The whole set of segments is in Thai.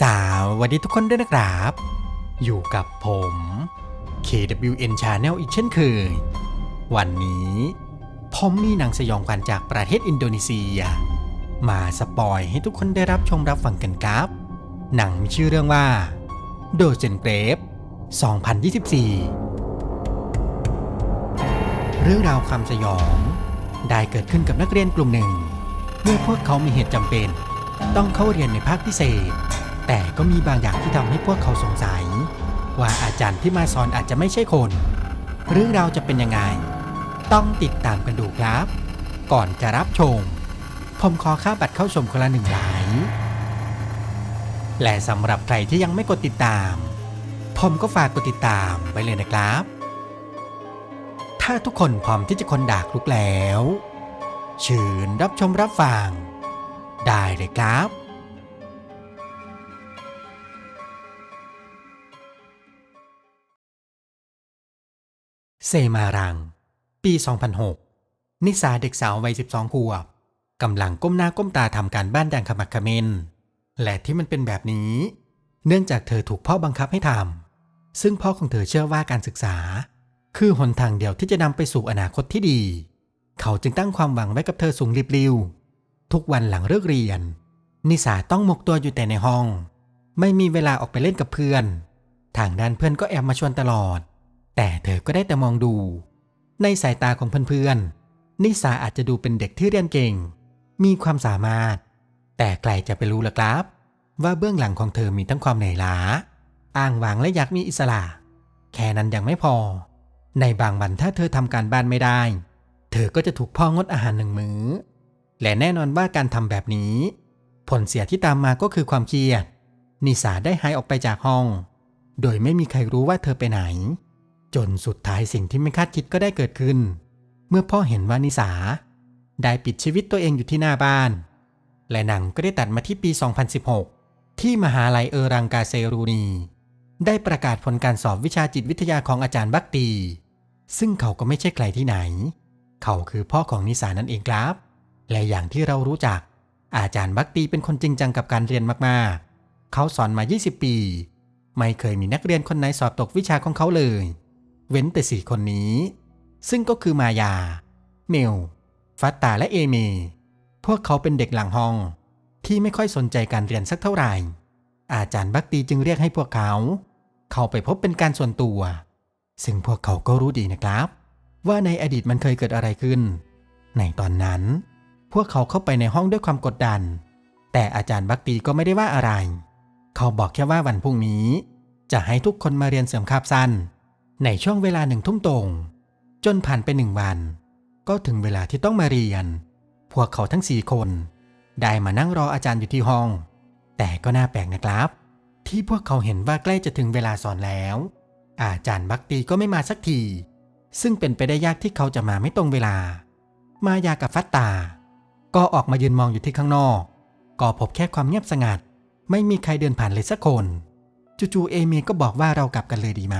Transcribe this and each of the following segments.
สวสวัสดีทุกคนด้วยนะครับ อยู่กับผม KWN Channel อีกเช่นเคย วันนี้ ผมมีหนังสยองขวัญจากประเทศอินโดนีเซีย มาสปอยให้ทุกคนได้รับชมรับฟังกันครับ หนังมีชื่อเรื่องว่าโดเจนเกรฟ2024 เรื่องราวความสยอง ได้เกิดขึ้นกับนักเรียนกลุ่มหนึ่ง เมื่อพวกเขามีเหตุจำเป็น ต้องเข้าเรียนในภาคพิเศษ แต่ก็มีบางอย่างที่ทำให้พวกเขาสงสัย ว่าอาจารย์ที่มาสอนอาจจะไม่ใช่คน เรื่องราวจะเป็นยังไง ต้องติดตามกันดูครับ ก่อนจะรับชม ผมขอค่าบัตรเข้าชมคนละหนึ่งไลค์และสำหรับใครที่ยังไม่กดติดตาม ผมก็ฝากกดติดตามไว้เลยนะครับ ถ้าทุกคนพร้อมที่จะคนดากลุกแล้วเชิญรับชมรับฟัง ได้เลยครับ เซมารัง ปี 2006 นิสาเด็กสาววัย 12ขวบกำลังก้มหน้าก้มตาทำการบ้านดังขมักขม้น และที่มันเป็นแบบนี้ เนื่องจากเธอถูกพ่อบังคับให้ทำ ซึ่งพ่อของเธอเชื่อว่าการศึกษา คือหนทางเดียวที่จะนำไปสู่อนาคตที่ดี เขาจึงตั้งความหวังไว้กับเธอสูงริบริว ทุกวันหลังเลิกเรียน นิสาต้องหมกตัวอยู่แต่ในห้อง ไม่มีเวลาออกไปเล่นกับเพื่อน ทางด้านเพื่อนก็แอบมาชวนตลอด แต่เธอก็ได้แต่มองดู ในสายตาของเพื่อนๆ นิสาอาจจะดูเป็นเด็กที่เรียนเก่ง มีความสามารถ แต่ไกลจะไปรู้ละครับ ว่าเบื้องหลังของเธอมีทั้งความเหนื่อยล้า อ้างวางและอยากมีอิสระ แค่นั้นยังไม่พอ ในบางวันถ้าเธอทำการบ้านไม่ได้ เธอก็จะถูกพ่องดอาหารหนึ่งมือ้อ และแน่นอนว่าการทำแบบนี้ ผลเสียที่ตามมาก็คือความเครียดนิสาได้หายออกไปจากห้อง โดยไม่มีใครรู้ว่าเธอไปไหน จนสุดท้ายสิ่งที่ไม่คาดคิดก็ได้เกิดขึ้น เมื่อพ่อเห็นว่านิสา ได้ปิดชีวิตตัวเองอยู่ที่หน้าบ้าน และหนังก็ได้ตัดมาที่ปี 2016 ที่มหาลัยเออรังกาเซรูนี ได้ประกาศผลการสอบวิชาจิตวิทยาของอาจารย์บักตี ซึ่งเขาก็ไม่ใช่ใครที่ไหน เขาคือพ่อของนิสานั่นเองครับ และอย่างที่เรารู้จัก อาจารย์บักตีเป็นคนจริงจังกับการเรียนมากๆ เขาสอนมา 20 ปี ไม่เคยมีนักเรียนคนไหนสอบตกวิชาของเขาเลย เว้นแต่สี่คนนี้ ซึ่งก็คือมายา เมล ฟัตตาและเอเม พวกเขาเป็นเด็กหลังห้อง ที่ไม่ค่อยสนใจการเรียนสักเท่าไหร่ อาจารย์บักตีจึงเรียกให้พวกเขา เข้าไปพบเป็นการส่วนตัว ซึ่งพวกเขาก็รู้ดีนะครับ ว่าในอดีตมันเคยเกิดอะไรขึ้น ในตอนนั้น พวกเขาเข้าไปในห้องด้วยความกดดัน แต่อาจารย์บักตีก็ไม่ได้ว่าอะไร เขาบอกแค่ว่าวันพรุ่งนี้ จะให้ทุกคนมาเรียนเสริมคาบสั้น ในช่วงเวลาหนึ่งทุ่มตรง จนผ่านไปหนึ่งวัน ก็ถึงเวลาที่ต้องมาเรียน พวกเขาทั้งสี่คน ได้มานั่งรออาจารย์อยู่ที่ห้อง แต่ก็น่าแปลกนะครับ ที่พวกเขาเห็นว่าใกล้จะถึงเวลาสอนแล้ว อาจารย์บักตีก็ไม่มาสักที ซึ่งเป็นไปได้ยากที่เขาจะมาไม่ตรงเวลา มายากับฟัตตา ก็ออกมายืนมองอยู่ที่ข้างนอก ก็พบแค่ความเงียบสงัด ไม่มีใครเดินผ่านเลยสักคน จู่ๆเอเมก็บอกว่าเรากลับกันเลยดีไหม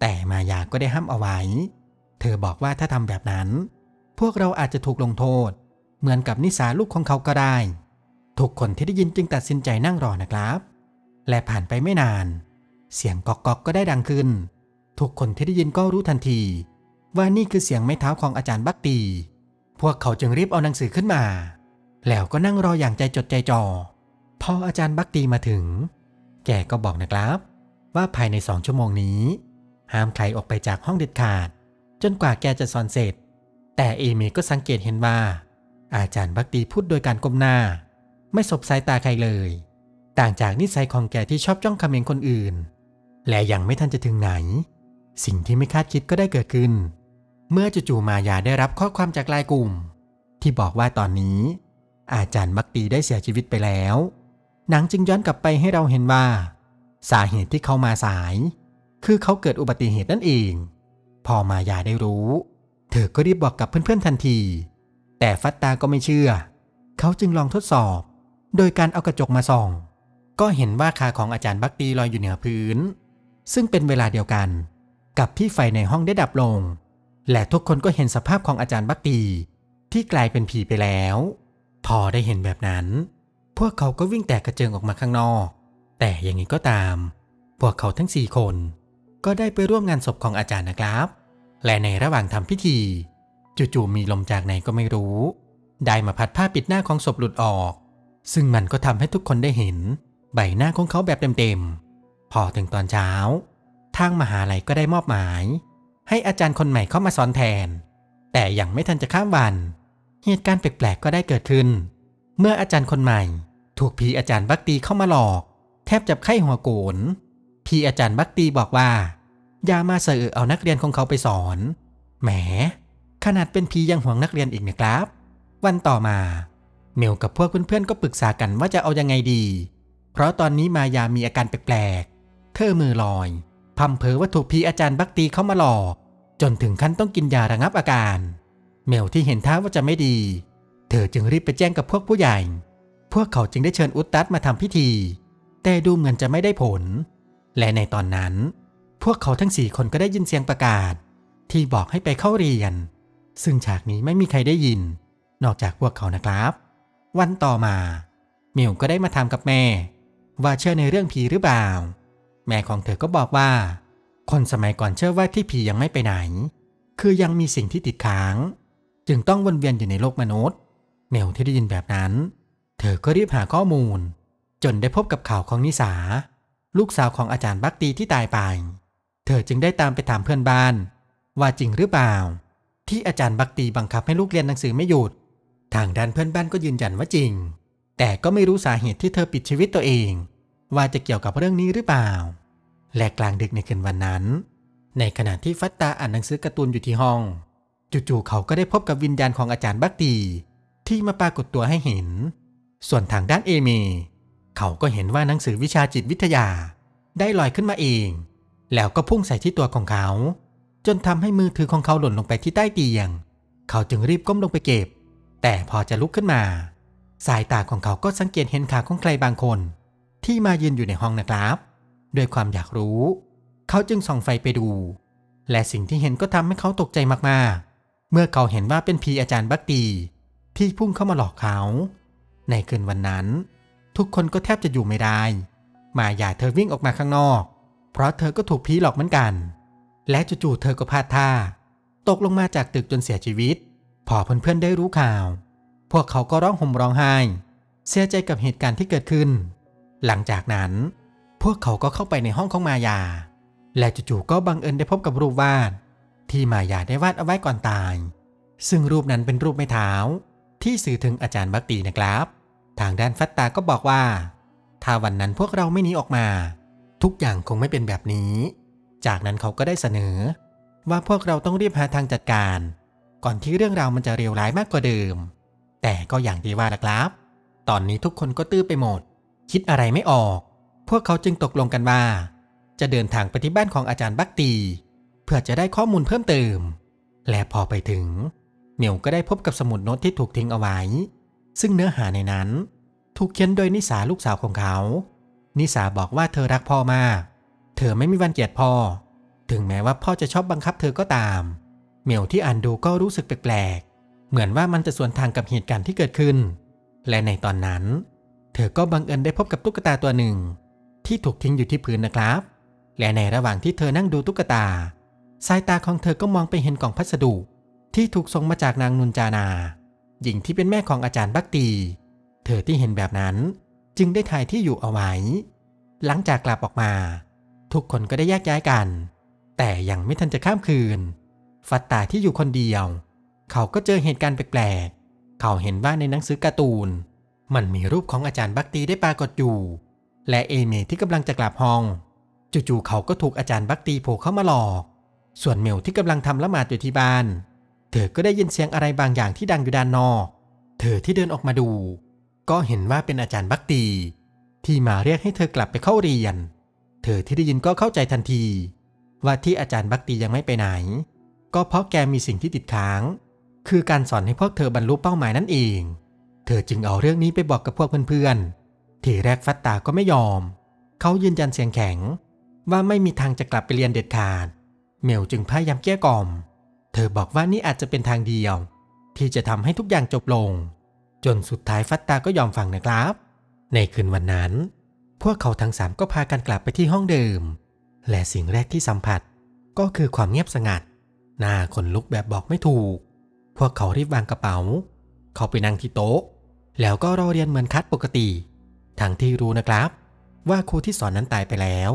แต่มายาก็ได้ห้ามเอาไว้ เธอบอกว่าถ้าทำแบบนั้น พวกเราอาจจะถูกลงโทษ เหมือนกับนิสาลูกของเขาก็ได้ ทุกคนที่ได้ยินจึงตัดสินใจนั่งรอนะครับ และผ่านไปไม่นาน เสียงก๊อกก๊อกก็ได้ดังขึ้น ทุกคนที่ได้ยินก็รู้ทันที ว่านี่คือเสียงไม้เท้าของอาจารย์บักตี พวกเขาจึงรีบเอาหนังสือขึ้นมา แล้วก็นั่งรออย่างใจจดใจจ่อพออาจารย์บักตีมาถึง แกก็บอกนะครับ ว่าภายในสองชั่วโมงนี้ ห้ามใครออกไปจากห้องเด็ดขาด จนกว่าแกจะสอนเสร็จ แต่เอเมก็สังเกตเห็นว่า อาจารย์บักตีพูดโดยการก้มหน้า ไม่สบสายตาใครเลย ต่างจากนิสัยของแกที่ชอบจ้องคำเมนคนอื่น และยังไม่ทันจะถึงไหน สิ่งที่ไม่คาดคิดก็ได้เกิดขึ้น เมื่อจู่ๆมายาได้รับข้อความจากลน์กลุ่ม ที่บอกว่าตอนนี้ อาจารย์บักตีได้เสียชีวิตไปแล้วหนังจึงย้อนกลับไปให้เราเห็นว่า สาเหตุที่เขามาสาย คือเขาเกิดอุบัติเหตุนั่นเอง พอมายาได้รู้ เธอก็รีบบอกกับเพื่อนๆทันที แต่ฟัตตาก็ไม่เชื่อ เขาจึงลองทดสอบ โดยการเอากระจกมาส่อง ก็เห็นว่าขาของอาจารย์บักตีลอยอยู่เหนือพื้น ซึ่งเป็นเวลาเดียวกัน กับที่ไฟในห้องได้ดับลง และทุกคนก็เห็นสภาพของอาจารย์บักตีที่กลายเป็นผีไปแล้ว พอได้เห็นแบบนั้น พวกเขาก็วิ่งแตกกระเจิงออกมาข้างนอก แต่อย่างนี้ก็ตาม พวกเขาทั้งสี่คน ก็ได้ไปร่วมงานศพของอาจารย์นะครับ และในระหว่างทำพิธี จู่ๆมีลมจากไหนก็ไม่รู้ ได้มาพัดผ้าปิดหน้าของศพหลุดออก ซึ่งมันก็ทำให้ทุกคนได้เห็น ใบหน้าของเขาแบบเต็มๆ พอถึงตอนเช้า ทางมหาลัยก็ได้มอบหมาย ให้อาจารย์คนใหม่เข้ามาสอนแทน แต่ยังไม่ทันจะข้ามวัน เหตุการณ์แปลกๆก็ได้เกิดขึ้น เมื่ออาจารย์คนใหม่ ถูกผีอาจารย์บักตีเข้ามาหลอก แทบจับไข้หัวโกน พี่อาจารย์บักตีบอกว่า อย่ามาเสอเอานักเรียนของเขาไปสอน แหม ขนาดเป็นพียังห่วงนักเรียนอีกนะครับ วันต่อมา เมลกับพวกเพื่อนๆก็ปรึกษากันว่าจะเอายังไงดี เพราะตอนนี้มายามีอาการแปลกๆ เธอมือลอยพัมเพอว่าถูกพีอาจารย์บักตีเข้ามาหลอก จนถึงขั้นต้องกินยาระงับอาการ เมลที่เห็นท่าว่าจะไม่ดี เธอจึงรีบไปแจ้งกับพวกผู้ใหญ่ พวกเขาจึงได้เชิญอุตตัสมาทำพิธี แต่ดูเหมือนจะไม่ได้ผล และในตอนนั้น พวกเขาทั้งสี่คนก็ได้ยินเสียงประกาศ ที่บอกให้ไปเข้าเรียน ซึ่งฉากนี้ไม่มีใครได้ยิน นอกจากพวกเขานะครับ วันต่อมาเมิวก็ได้มาถามกับแม่ ว่าเชื่อในเรื่องผีหรือเปล่า แม่ของเธอก็บอกว่า คนสมัยก่อนเชื่อว่าที่ผียังไม่ไปไหน คือยังมีสิ่งที่ติดค้าง จึงต้องวนเวียนอยู่ในโลกมนุษย์เมลที่ได้ยินแบบนั้น เธอก็รีบหาข้อมูล จนได้พบกับข่าวของนิสา ลูกสาวของอาจารย์บักตีที่ตายไป เธอจึงได้ตามไปถามเพื่อนบ้าน ว่าจริงหรือเปล่า ที่อาจารย์บักตีบังคับให้ลูกเรียนหนังสือไม่หยุด ทางด้านเพื่อนบ้านก็ยืนยันว่าจริง แต่ก็ไม่รู้สาเหตุที่เธอปิดชีวิตตัวเอง ว่าจะเกี่ยวกับเรื่องนี้หรือเปล่า และกลางดึกในคืนวันนั้น ในขณะที่ฟัตตาอ่านหนังสือการ์ตูนอยู่ที่ห้อง จู่ๆเขาก็ได้พบกับวิญญาณของอาจารย์บักตีที่มาปรากฏตัวให้เห็น ส่วนทางด้านเอเม เขาก็เห็นว่าหนังสือวิชาจิตวิทยา ได้ลอยขึ้นมาเอง แล้วก็พุ่งใส่ที่ตัวของเขา จนทำให้มือถือของเขาหล่นลงไปที่ใต้เตียง เขาจึงรีบก้มลงไปเก็บ แต่พอจะลุกขึ้นมา สายตาของเขาก็สังเกตเห็นขาของใครบางคน ที่มายืนอยู่ในห้องนะครับ ด้วยความอยากรู้ เขาจึงส่องไฟไปดู และสิ่งที่เห็นก็ทำให้เขาตกใจมากๆ เมื่อเขาเห็นว่าเป็นผีอาจารย์บักตีที่พุ่งเข้ามาหลอกเขา ในคืนวันนั้น ทุกคนก็แทบจะอยู่ไม่ได้ มายาเธอวิ่งออกมาข้างนอก เพราะเธอก็ถูกผีหลอกเหมือนกัน และจู่ๆเธอก็พลาดท่า ตกลงมาจากตึกจนเสียชีวิต พอเพื่อนๆได้รู้ข่าว พวกเขาก็ร้องห่มร้องไห้ เสียใจกับเหตุการณ์ที่เกิดขึ้น หลังจากนั้น พวกเขาก็เข้าไปในห้องของมายา และจู่ๆก็บังเอิญได้พบกับรูปวาด ที่มายาได้วาดเอาไว้ก่อนตาย ซึ่งรูปนั้นเป็นรูปไม้เท้า ที่สื่อถึงอาจารย์บักตีนะครับ ทางด้านฟัตตาก็บอกว่า ถ้าวันนั้นพวกเราไม่หนีออกมา ทุกอย่างคงไม่เป็นแบบนี้ จากนั้นเขาก็ได้เสนอ ว่าพวกเราต้องรีบหาทางจัดการ ก่อนที่เรื่องราวมันจะเลวร้ายมากกว่าเดิม แต่ก็อย่างที่ว่าละครับ ตอนนี้ทุกคนก็ตื้อไปหมด คิดอะไรไม่ออก พวกเขาจึงตกลงกันว่า จะเดินทางไปที่บ้านของอาจารย์บักตี เพื่อจะได้ข้อมูลเพิ่มเติม และพอไปถึงเหมียวก็ได้พบกับสมุดโน้ตที่ถูกทิ้งเอาไว้ ซึ่งเนื้อหาในนั้น ถูกเขียนโดยนิสาลูกสาวของเขา นิสาบอกว่าเธอรักพ่อมาก เธอไม่มีวันเกลียดพ่อ ถึงแม้ว่าพ่อจะชอบบังคับเธอก็ตาม เหมียวที่อ่านดูก็รู้สึกแปลกๆ เหมือนว่ามันจะสวนทางกับเหตุการณ์ที่เกิดขึ้น และในตอนนั้น เธอก็บังเอิญได้พบกับตุ๊กตาตัวหนึ่ง ที่ถูกทิ้งอยู่ที่พื้นนะครับ และในระหว่างที่เธอนั่งดูตุ๊กตา สายตาของเธอก็มองไปเห็นกล่องพัสดุที่ถูกส่งมาจากนางนุนจานา หญิงที่เป็นแม่ของอาจารย์บักตี เธอที่เห็นแบบนั้นจึงได้ถ่ายที่อยู่เอาไว้ หลังจากกลับออกมา ทุกคนก็ได้แยกย้ายกัน แต่ยังไม่ทันจะข้ามคืน ฟัตตาที่อยู่คนเดียว เขาก็เจอเหตุการณ์แปลกๆ เขาเห็นว่าในหนังสือการ์ตูน มันมีรูปของอาจารย์บักตีได้ปรากฏอยู่ และเอเมที่กำลังจะกลับห้อง จู่ๆเขาก็ถูกอาจารย์บักตีโผล่เข้ามาหลอก ส่วนเมลที่กำลังทำละหมาดอยู่ที่บ้าน เธอก็ได้ยินเสียงอะไรบางอย่างที่ดังอยู่ด้านนอก เธอที่เดินออกมาดู ก็เห็นว่าเป็นอาจารย์บักตี ที่มาเรียกให้เธอกลับไปเข้าเรียน เธอที่ได้ยินก็เข้าใจทันที ว่าที่อาจารย์บักตียังไม่ไปไหน ก็เพราะแกมีสิ่งที่ติดค้าง คือการสอนให้พวกเธอบรรลุเป้าหมายนั่นเอง เธอจึงเอาเรื่องนี้ไปบอกกับพวกเพื่อนๆทีแรกฟัตตาก็ไม่ยอม เขายืนยันเสียงแข็ง ว่าไม่มีทางจะกลับไปเรียนเด็ดขาดเมลจึงพยายามแก้กล่อม เธอบอกว่านี่อาจจะเป็นทางเดียว ที่จะทำให้ทุกอย่างจบลง จนสุดท้ายฟัตตาก็ยอมฟังนะครับ ในคืนวันนั้น พวกเขาทั้งสามก็พากันกลับไปที่ห้องเดิม และสิ่งแรกที่สัมผัสก็คือความเงียบสงัดหน้าขนลุกแบบบอกไม่ถูก พวกเขารีบวางกระเป๋า เขาไปนั่งที่โต๊ะ แล้วก็รอเรียนเหมือนคัดปกติ ทั้งที่รู้นะครับ ว่าครูที่สอนนั้นตายไปแล้ว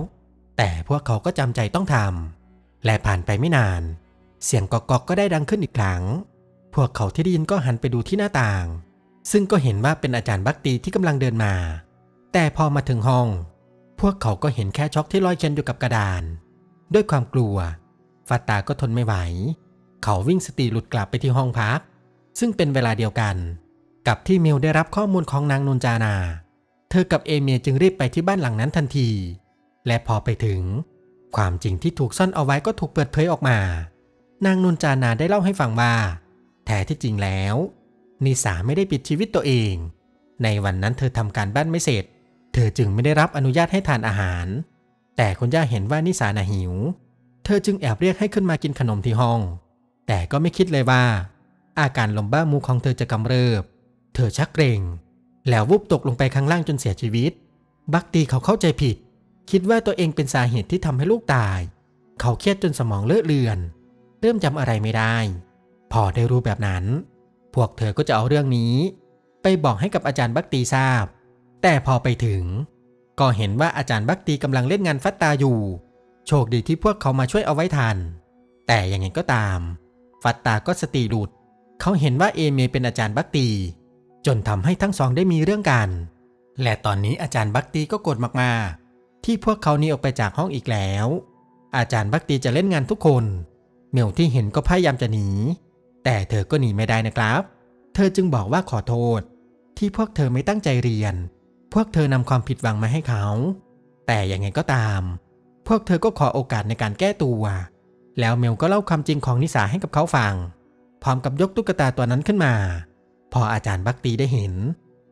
แต่พวกเขาก็จำใจต้องทำและผ่านไปไม่นาน เสียงกอกๆก็ได้ดังขึ้นอีกครั้ง พวกเขาที่ได้ยินก็หันไปดูที่หน้าต่าง ซึ่งก็เห็นว่าเป็นอาจารย์บักตีที่กำลังเดินมา แต่พอมาถึงห้อง พวกเขาก็เห็นแค่ช็อกที่ลอยเขียนอยู่กับกระดาน ด้วยความกลัว ฟาตาก็ทนไม่ไหว เขาวิ่งสติหลุดกลับไปที่ห้องพัก ซึ่งเป็นเวลาเดียวกัน กับที่มิวได้รับข้อมูลของนางนนจานา เธอกับเอเมียจึงรีบไปที่บ้านหลังนั้นทันที และพอไปถึง ความจริงที่ถูกซ่อนเอาไว้ก็ถูกเปิดเผยออกมา นางนุนจานาได้เล่าให้ฟังว่าแท้ที่จริงแล้ว นิสาไม่ได้ปิดชีวิตตัวเอง ในวันนั้นเธอทำการบ้านไม่เสร็จ เธอจึงไม่ได้รับอนุญาตให้ทานอาหาร แต่คุณย่าเห็นว่านิสาน่ะหิว เธอจึงแอบเรียกให้ขึ้นมากินขนมที่ห้อง แต่ก็ไม่คิดเลยว่า อาการลมบ้ามูของเธอจะกำเริบ เธอชักเกรงแล้ววุบตกลงไปข้างล่างจนเสียชีวิต บักตีเขาเข้าใจผิด คิดว่าตัวเองเป็นสาเหตุที่ทำให้ลูกตาย เขาเครียดจนสมองเลอะเลือน เริ่มจำอะไรไม่ได้ พอได้รู้แบบนั้น พวกเธอก็จะเอาเรื่องนี้ ไปบอกให้กับอาจารย์บักตีทราบ แต่พอไปถึง ก็เห็นว่าอาจารย์บักตีกำลังเล่นงานฟัตตาอยู่ โชคดีที่พวกเขามาช่วยเอาไว้ทัน แต่ยังไงก็ตาม ฟัตตาก็สติหลุด เขาเห็นว่าเอเมเป็นอาจารย์บักตี จนทำให้ทั้งสองได้มีเรื่องกัน และตอนนี้อาจารย์บักตีก็โกรธมากๆที่พวกเขานี้ออกไปจากห้องอีกแล้ว อาจารย์บักตีจะเล่นงานทุกคน เมลที่เห็นก็พยายามจะหนี แต่เธอก็หนีไม่ได้นะครับ เธอจึงบอกว่าขอโทษ ที่พวกเธอไม่ตั้งใจเรียน พวกเธอนำความผิดหวังมาให้เขา แต่อยังไงก็ตาม พวกเธอก็ขอโอกาสในการแก้ตัว แล้วเมลก็เล่าความจริงของนิสาให้กับเขาฟัง พร้อมกับยกตุ๊กตาตัวนั้นขึ้นมา พออาจารย์บักตีได้เห็น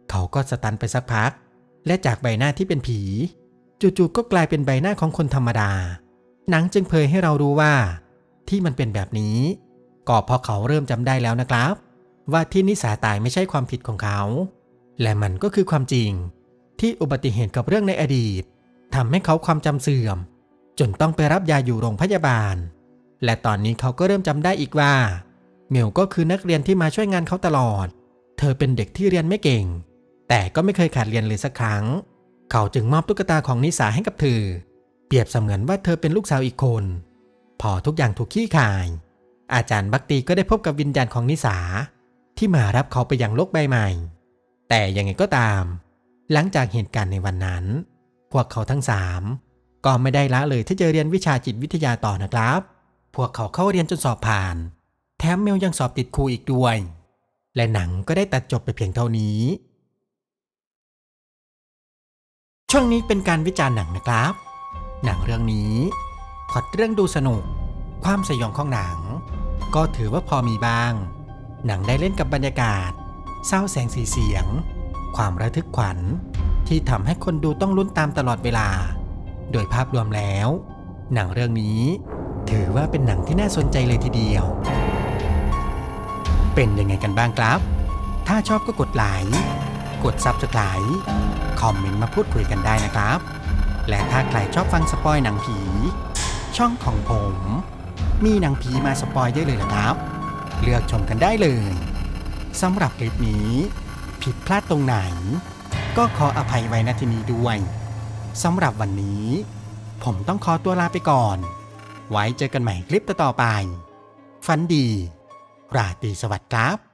เขาก็สตันไปสักพัก และจากใบหน้าที่เป็นผี จู่ๆก็กลายเป็นใบหน้าของคนธรรมดา หนังจึงเผยให้เรารู้ว่า ที่มันเป็นแบบนี้ ก็เพราะเขาเริ่มจำได้แล้วนะครับ ว่าที่นิสาตายไม่ใช่ความผิดของเขา และมันก็คือความจริง ที่อุบัติเหตุกับเรื่องในอดีตทำให้เขาความจำเสื่อม จนต้องไปรับยาอยู่โรงพยาบาล และตอนนี้เขาก็เริ่มจำได้อีกว่าเมลก็คือนักเรียนที่มาช่วยงานเขาตลอด เธอเป็นเด็กที่เรียนไม่เก่ง แต่ก็ไม่เคยขาดเรียนเลยสักครั้ง เขาจึงมอบตุ๊กตาของนิสาให้กับเธอ เปรียบเสมือนว่าเธอเป็นลูกสาวอีกคน พอทุกอย่างถูกขี้คาย อาจารย์บักตีก็ได้พบกับวิญญาณของนิสา ที่มารับเขาไปยังโลกใบใหม่ แต่ยังไงก็ตาม หลังจากเหตุการณ์ในวันนั้น พวกเขาทั้งสามก็ไม่ได้ละเลยที่จะเรียนวิชาจิตวิทยาต่อนะครับ พวกเขาเข้าเรียนจนสอบผ่าน แถมเมลยังสอบติดครูอีกด้วย และหนังก็ได้ตัดจบไปเพียงเท่านี้ ช่วงนี้เป็นการวิจารณ์หนังนะครับ หนังเรื่องนี้ พล็อตเรื่องดูสนุก ความสยองของหนัง ก็ถือว่าพอมีบ้าง หนังได้เล่นกับบรรยากาศ เศร้าแสงสีเสียง ความระทึกขวัญ ที่ทำให้คนดูต้องลุ้นตามตลอดเวลา โดยภาพรวมแล้ว หนังเรื่องนี้ ถือว่าเป็นหนังที่น่าสนใจเลยทีเดียว เป็นยังไงกันบ้างครับ ถ้าชอบก็กดไลค์กด Subscribe คอมเมนต์มาพูดคุยกันได้นะครับ และถ้าใครชอบฟังสปอยหนังผี ช่องของผม มีหนังผีมาสปอยได้เลยนะครับ เลือกชมกันได้เลยสำหรับคลิปนี้ ผิดพลาดตรงไหน ก็ขออภัยไว้ณที่นี้ด้วยสำหรับวันนี้ ผมต้องขอตัวลาไปก่อน ไว้เจอกันใหม่คลิปต่อไป ฝันดี ราตรีสวัสดิ์ครับ